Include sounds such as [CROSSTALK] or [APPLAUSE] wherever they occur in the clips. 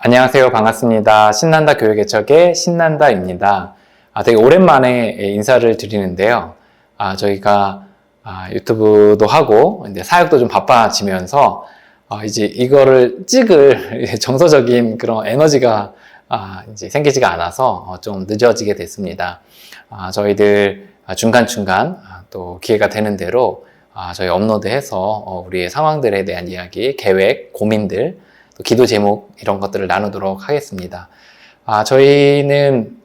안녕하세요. 반갑습니다. 신난다 교육개척의 신난다입니다. 아, 되게 오랜만에 인사를 드리는데요. 아, 저희가 아, 유튜브도 하고 이제 사역도 좀 바빠지면서 아, 이제 이거를 찍을 정서적인 그런 에너지가 아, 이제 생기지가 않아서 어, 좀 늦어지게 됐습니다. 아, 저희들 중간중간 아, 또 기회가 되는 대로 아, 저희 업로드해서 어, 우리의 상황들에 대한 이야기, 계획, 고민들, 또 기도 제목 이런 것들을 나누도록 하겠습니다. 아, 저희는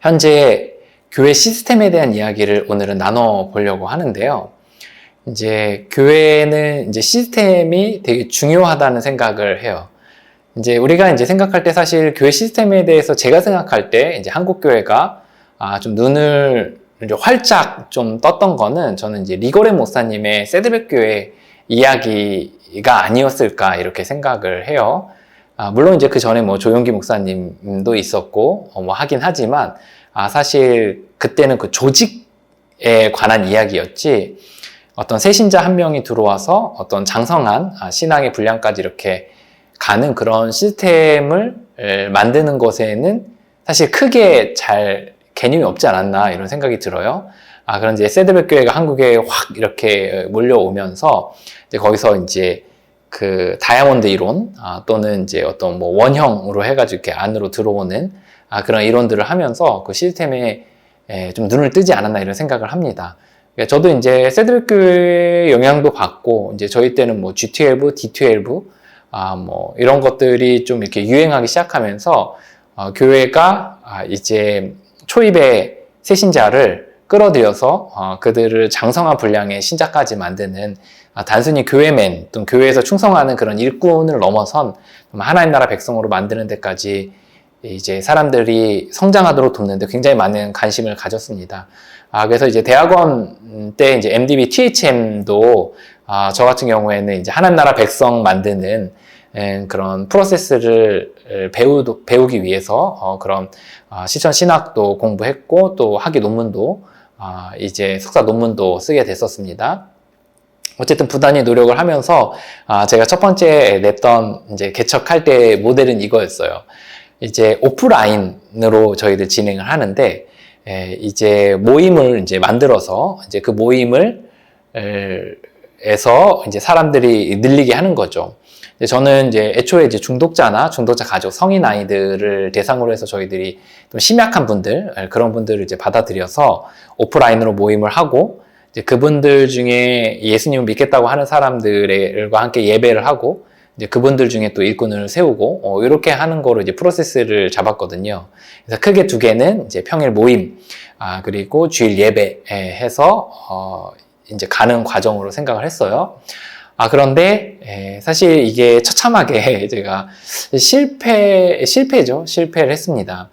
현재 교회 시스템에 대한 이야기를 오늘은 나눠 보려고 하는데요. 이제 교회는 이제 시스템이 되게 중요하다는 생각을 해요. 이제 우리가 이제 생각할 때 사실 교회 시스템에 대해서 제가 생각할 때 이제 한국 교회가 아, 좀 눈을 활짝 좀 떴던 거는 저는 이제 리거레 목사님의 세드백 교회 이야기 가 아니었을까 이렇게 생각을 해요. 아, 물론 이제 그 전에 뭐 조용기 목사님도 있었고 어, 뭐 하긴 하지만 아, 사실 그때는 그 조직에 관한 이야기였지 어떤 새신자 한 명이 들어와서 어떤 장성한 아, 신앙의 분량까지 이렇게 가는 그런 시스템을 에, 만드는 것에는 사실 크게 잘 개념이 없지 않았나 이런 생각이 들어요. 아, 그런 이제 세드백 교회가 한국에 확 이렇게 몰려오면서 이제 거기서 이제 그 다이아몬드 이론 아, 또는 이제 어떤 뭐 원형으로 해가지고 이렇게 안으로 들어오는 아, 그런 이론들을 하면서 그 시스템에 에, 좀 눈을 뜨지 않았나 이런 생각을 합니다. 그러니까 저도 이제 세드백 교회 영향도 받고 이제 저희 때는 뭐 G12, D12 아, 뭐 이런 것들이 좀 이렇게 유행하기 시작하면서 어, 교회가 아, 이제 초입의 새신자를 끌어들여서 어, 그들을 장성한 분량의 신자까지 만드는 아, 단순히 교회맨 또는 교회에서 충성하는 그런 일꾼을 넘어선 하나님 나라 백성으로 만드는 데까지 이제 사람들이 성장하도록 돕는데 굉장히 많은 관심을 가졌습니다. 아, 그래서 이제 대학원 때 이제 MDB THM도 아, 저 같은 경우에는 이제 하나님 나라 백성 만드는 에, 그런 프로세스를 배우, 배우기 위해서 어, 그런 아, 시천 신학도 공부했고 또 학위 논문도 아, 이제 석사 논문도 쓰게 됐었습니다. 어쨌든 부단히 노력을 하면서 아, 제가 첫 번째 냈던 이제 개척할 때 모델은 이거였어요. 이제 오프라인으로 저희들 진행을 하는데 에, 이제 모임을 이제 만들어서 이제 그 모임을 에, 에서 이제 사람들이 늘리게 하는 거죠. 저는 이제 애초에 이제 중독자나 중독자 가족, 성인 아이들을 대상으로 해서 저희들이 좀 심약한 분들, 그런 분들을 이제 받아들여서 오프라인으로 모임을 하고, 이제 그분들 중에 예수님을 믿겠다고 하는 사람들과 함께 예배를 하고, 이제 그분들 중에 또 일꾼을 세우고, 어, 이렇게 하는 거로 이제 프로세스를 잡았거든요. 그래서 크게 두 개는 이제 평일 모임, 아, 그리고 주일 예배 해서, 어, 이제 가는 과정으로 생각을 했어요. 아, 그런데, 에, 사실 이게 처참하게 [LAUGHS] 제가 실패, 실패죠. 실패를 했습니다.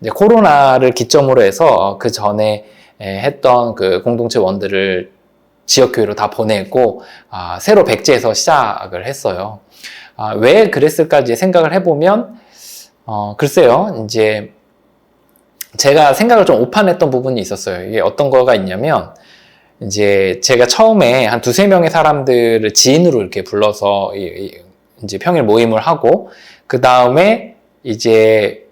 이제 코로나를 기점으로 해서 그 전에 에, 했던 그 공동체 원들을 지역교회로 다 보내고, 아, 새로 백지에서 시작을 했어요. 아, 왜 그랬을까 생각을 해보면, 어, 글쎄요, 이제 제가 생각을 좀 오판했던 부분이 있었어요. 이게 어떤 거가 있냐면, 이제 제가 처음에 한 두세 명의 사람들을 지인으로 이렇게 불러서 이제 평일 모임을 하고 그 다음에 이제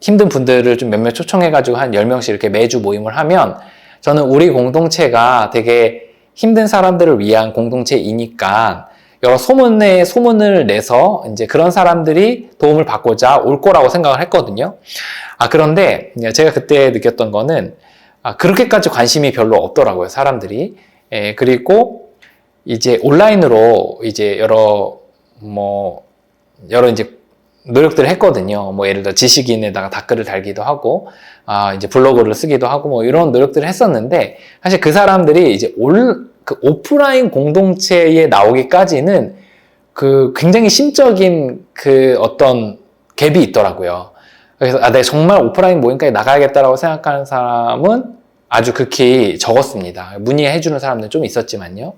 힘든 분들을 좀 몇몇 초청해가지고 한 10명씩 이렇게 매주 모임을 하면 저는 우리 공동체가 되게 힘든 사람들을 위한 공동체이니까 여러 소문에 소문을 내서 이제 그런 사람들이 도움을 받고자 올 거라고 생각을 했거든요. 아, 그런데 제가 그때 느꼈던 거는 아, 그렇게까지 관심이 별로 없더라고요, 사람들이. 예, 그리고 이제 온라인으로 이제 여러, 뭐, 여러 이제 노력들을 했거든요. 뭐, 예를 들어 지식인에다가 댓글을 달기도 하고, 아, 이제 블로그를 쓰기도 하고, 뭐, 이런 노력들을 했었는데, 사실 그 사람들이 이제 올, 그 오프라인 공동체에 나오기까지는 그 굉장히 심적인 그 어떤 갭이 있더라고요. 그래서 아, 내가 네, 정말 오프라인 모임까지 나가야겠다라고 생각하는 사람은 아주 극히 적었습니다. 문의해주는 사람들은 좀 있었지만요.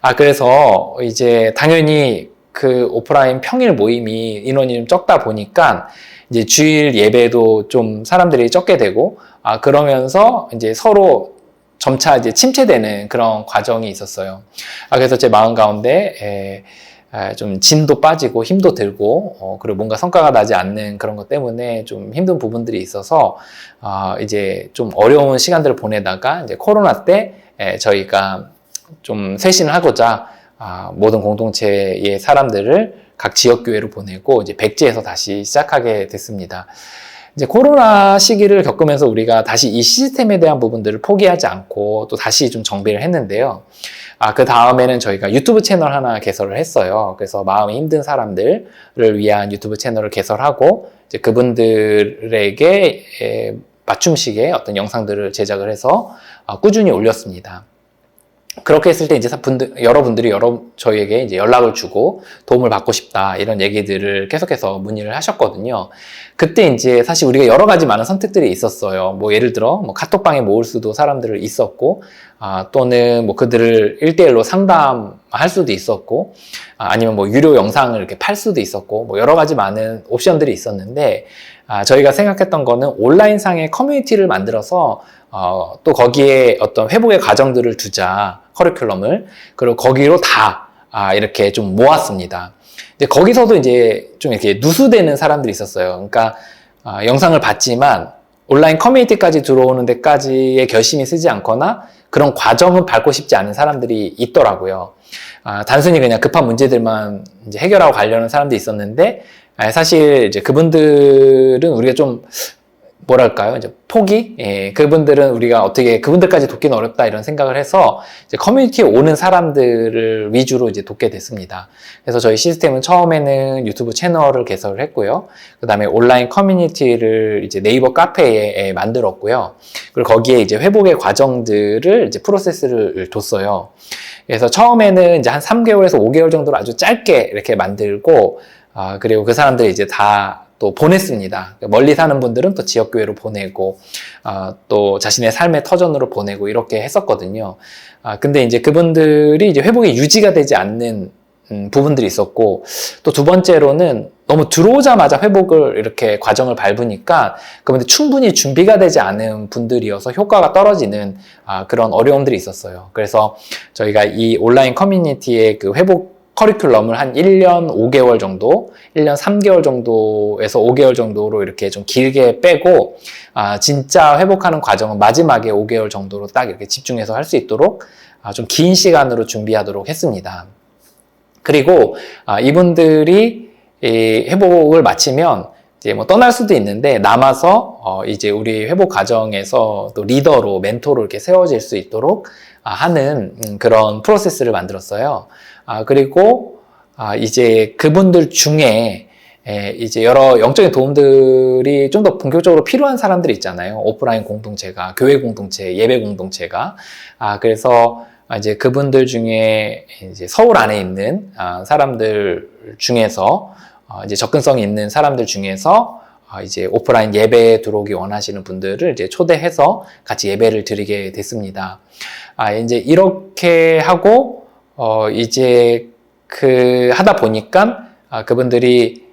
아, 그래서 이제 당연히 그 오프라인 평일 모임이 인원이 좀 적다 보니까 이제 주일 예배도 좀 사람들이 적게 되고, 아, 그러면서 이제 서로 점차 이제 침체되는 그런 과정이 있었어요. 아, 그래서 제 마음 가운데, 에, 에, 좀 진도 빠지고 힘도 들고 어, 그리고 뭔가 성과가 나지 않는 그런 것 때문에 좀 힘든 부분들이 있어서 어, 이제 좀 어려운 시간들을 보내다가 이제 코로나 때 에, 저희가 좀 쇄신을 하고자 아, 모든 공동체의 사람들을 각 지역 교회로 보내고 이제 백지에서 다시 시작하게 됐습니다. 이제 코로나 시기를 겪으면서 우리가 다시 이 시스템에 대한 부분들을 포기하지 않고 또 다시 좀 정비를 했는데요. 아, 그 다음에는 저희가 유튜브 채널 하나 개설을 했어요. 그래서 마음이 힘든 사람들을 위한 유튜브 채널을 개설하고 이제 그분들에게 에, 맞춤식의 어떤 영상들을 제작을 해서 아, 꾸준히 올렸습니다. 그렇게 했을 때 이제 분들, 여러분들이 여러 저희에게 이제 연락을 주고 도움을 받고 싶다 이런 얘기들을 계속해서 문의를 하셨거든요. 그때 이제 사실 우리가 여러 가지 많은 선택들이 있었어요. 뭐 예를 들어 뭐 카톡방에 모을 수도 사람들을 있었고 아, 또는 뭐 그들을 1대1로 상담할 수도 있었고 아, 아니면 뭐 유료 영상을 이렇게 팔 수도 있었고 뭐 여러 가지 많은 옵션들이 있었는데 아, 저희가 생각했던 거는 온라인상의 커뮤니티를 만들어서 어, 또 거기에 어떤 회복의 과정들을 두자 커리큘럼을 그리고 거기로 다 아, 이렇게 좀 모았습니다. 근데 거기서도 이제 좀 이렇게 누수되는 사람들이 있었어요. 그러니까 아, 영상을 봤지만 온라인 커뮤니티까지 들어오는 데까지의 결심이 쓰지 않거나 그런 과정은 밟고 싶지 않은 사람들이 있더라고요. 아, 단순히 그냥 급한 문제들만 이제 해결하고 가려는 사람들이 있었는데 아, 사실 이제 그분들은 우리가 좀 뭐랄까요? 이제 포기? 예, 그분들은 우리가 어떻게 그분들까지 돕기는 어렵다 이런 생각을 해서 이제 커뮤니티에 오는 사람들을 위주로 이제 돕게 됐습니다. 그래서 저희 시스템은 처음에는 유튜브 채널을 개설을 했고요. 그 다음에 온라인 커뮤니티를 이제 네이버 카페에 예, 만들었고요. 그리고 거기에 이제 회복의 과정들을 이제 프로세스를 뒀어요. 그래서 처음에는 이제 한 3개월에서 5개월 정도로 아주 짧게 이렇게 만들고, 아, 그리고 그 사람들이 이제 다 또 보냈습니다. 멀리 사는 분들은 또 지역교회로 보내고, 아, 또 자신의 삶의 터전으로 보내고 이렇게 했었거든요. 아, 근데 이제 그분들이 이제 회복이 유지가 되지 않는 음, 부분들이 있었고, 또 두 번째로는 너무 들어오자마자 회복을 이렇게 과정을 밟으니까 그분들 충분히 준비가 되지 않은 분들이어서 효과가 떨어지는 아, 그런 어려움들이 있었어요. 그래서 저희가 이 온라인 커뮤니티의 그 회복 커리큘럼을 한 1년 5개월 정도, 1년 3개월 정도에서 5개월 정도로 이렇게 좀 길게 빼고, 아, 진짜 회복하는 과정은 마지막에 5개월 정도로 딱 이렇게 집중해서 할 수 있도록 아, 좀 긴 시간으로 준비하도록 했습니다. 그리고 아, 이분들이 이 회복을 마치면 이제 뭐 떠날 수도 있는데 남아서 어 이제 우리 회복 과정에서 또 리더로 멘토로 이렇게 세워질 수 있도록 아, 하는 음, 그런 프로세스를 만들었어요. 아, 그리고 아, 이제 그분들 중에 에, 이제 여러 영적인 도움들이 좀 더 본격적으로 필요한 사람들이 있잖아요. 오프라인 공동체가, 교회 공동체, 예배 공동체가. 아, 그래서 이제 그분들 중에 이제 서울 안에 있는 아, 사람들 중에서 어, 이제 접근성이 있는 사람들 중에서 어, 이제 오프라인 예배에 들어오기 원하시는 분들을 이제 초대해서 같이 예배를 드리게 됐습니다. 아, 이제 이렇게 하고, 어, 이제 그 하다 보니까 아, 그분들이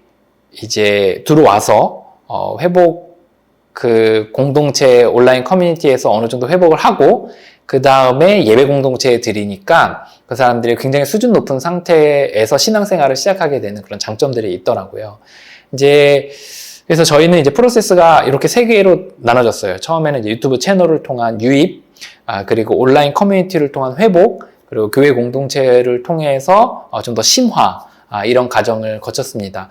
이제 들어와서 어, 회복 그 공동체 온라인 커뮤니티에서 어느 정도 회복을 하고 그 다음에 예배 공동체에 드리니까 그 사람들이 굉장히 수준 높은 상태에서 신앙생활을 시작하게 되는 그런 장점들이 있더라고요. 이제 그래서 저희는 이제 프로세스가 이렇게 세 개로 나눠졌어요. 처음에는 유튜브 채널을 통한 유입, 아, 그리고 온라인 커뮤니티를 통한 회복, 그리고 교회 공동체를 통해서 어, 좀더 심화, 아, 이런 과정을 거쳤습니다.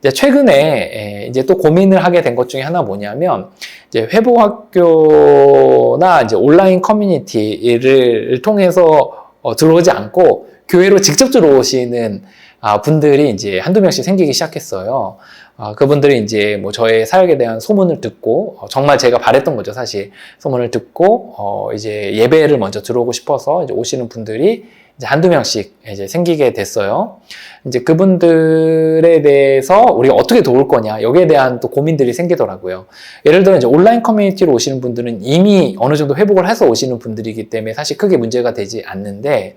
이제 최근에 이제 또 고민을 하게 된 것 중에 하나 뭐냐면 이제 회복학교나 이제 온라인 커뮤니티를 통해서 어, 들어오지 않고 교회로 직접 들어오시는 아, 분들이 이제 한두 명씩 생기기 시작했어요. 아, 그분들이 이제 뭐 저의 사역에 대한 소문을 듣고 어, 정말 제가 바랬던 거죠 사실 소문을 듣고 어, 이제 예배를 먼저 들어오고 싶어서 이제 오시는 분들이 이제 한두 명씩 이제 생기게 됐어요. 이제 그분들에 대해서 우리가 어떻게 도울 거냐, 여기에 대한 또 고민들이 생기더라고요. 예를 들어 이제 온라인 커뮤니티로 오시는 분들은 이미 어느 정도 회복을 해서 오시는 분들이기 때문에 사실 크게 문제가 되지 않는데,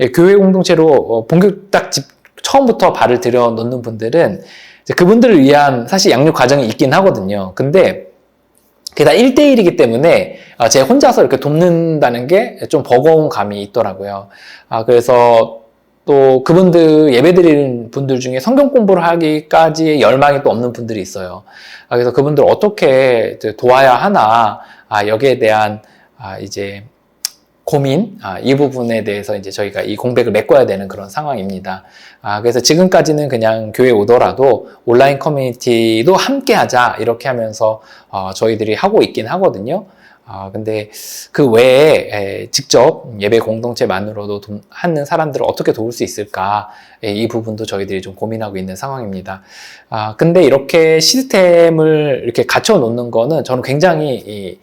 예, 교회 공동체로 어, 본격 딱 집, 처음부터 발을 들여 놓는 분들은 그분들을 위한 사실 양육 과정이 있긴 하거든요. 근데 그게 다 1대1이기 때문에 아, 제가 혼자서 이렇게 돕는다는 게 좀 버거운 감이 있더라고요. 아, 그래서 또 그분들 예배 드리는 분들 중에 성경 공부를 하기까지의 열망이 또 없는 분들이 있어요. 아, 그래서 그분들 어떻게 도와야 하나, 아, 여기에 대한, 아, 이제, 고민, 아, 이 부분에 대해서 이제 저희가 이 공백을 메꿔야 되는 그런 상황입니다. 아, 그래서 지금까지는 그냥 교회 오더라도 온라인 커뮤니티도 함께 하자, 이렇게 하면서, 어, 저희들이 하고 있긴 하거든요. 아, 근데 그 외에 에, 직접 예배 공동체만으로도 도- 하는 사람들을 어떻게 도울 수 있을까? 에, 이 부분도 저희들이 좀 고민하고 있는 상황입니다. 아, 근데 이렇게 시스템을 이렇게 갖춰 놓는 거는 저는 굉장히 이,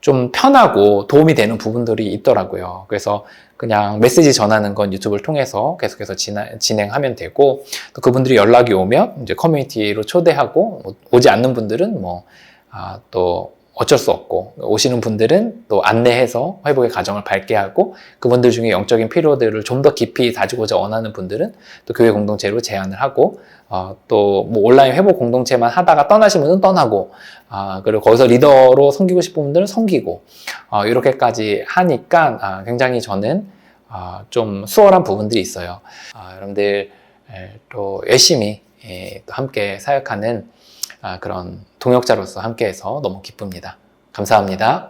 좀 편하고 도움이 되는 부분들이 있더라고요. 그래서 그냥 메시지 전하는 건 유튜브를 통해서 계속해서 진행하면 되고 또 그분들이 연락이 오면 이제 커뮤니티로 초대하고 뭐 오지 않는 분들은 뭐 아, 또 어쩔 수 없고 오시는 분들은 또 안내해서 회복의 과정을 밟게 하고 그분들 중에 영적인 필요들을 좀 더 깊이 다지고자 원하는 분들은 또 교회 공동체로 제안을 하고 어, 또뭐 온라인 회복 공동체만 하다가 떠나신 분은 떠나고 아, 그리고 거기서 리더로 섬기고 싶은 분들은 섬기고 어, 이렇게까지 하니까 아, 굉장히 저는 아, 좀 수월한 부분들이 있어요. 아, 여러분들 에, 또 열심히 예, 또 함께 사역하는 아, 그런 동역자로서 함께해서 너무 기쁩니다. 감사합니다.